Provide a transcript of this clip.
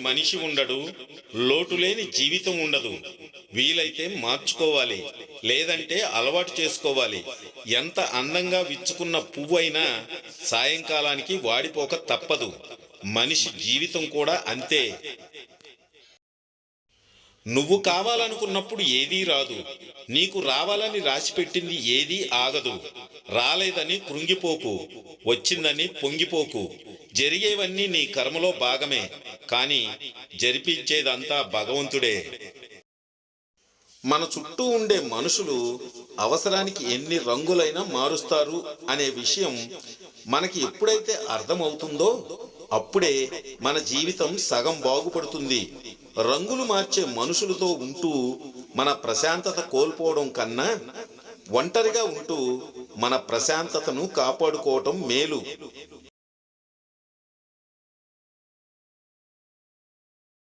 మనిషి ఉండడు లోటు లేని జీవితం ఉండదు. వీలైతే మార్చుకోవాలి లేదంటే అలవాటు చేసుకోవాలి. ఎంత అందంగా విచ్చుకున్న పువ్వైనా సాయంకాలానికి వాడిపోక తప్పదు. మనిషి జీవితం కూడా అంతే. నువ్వు కావాలనుకున్నప్పుడు ఏదీ రాదు. నీకు రావాలని రాసిపెట్టింది ఏదీ ఆగదు. రాలేదని కృంగిపోకు. వచ్చిందని పొంగిపోకు. జరిగేవన్నీ నీ కర్మలో భాగమే కానీ జరిపించేదంతా భగవంతుడే. మన చుట్టూ ఉండే మనుషులు అవసరానికి ఎన్ని రంగులైనా మారుస్తారు అనే విషయం మనకి ఎప్పుడైతే అర్థమవుతుందో అప్పుడే మన జీవితం సగం బాగుపడుతుంది. రంగులు మార్చే మనుషులతో ఉంటూ మన ప్రశాంతత కోల్పోవడం కన్నా ఒంటరిగా ఉంటూ మన ప్రశాంతతను కాపాడుకోవటం మేలు.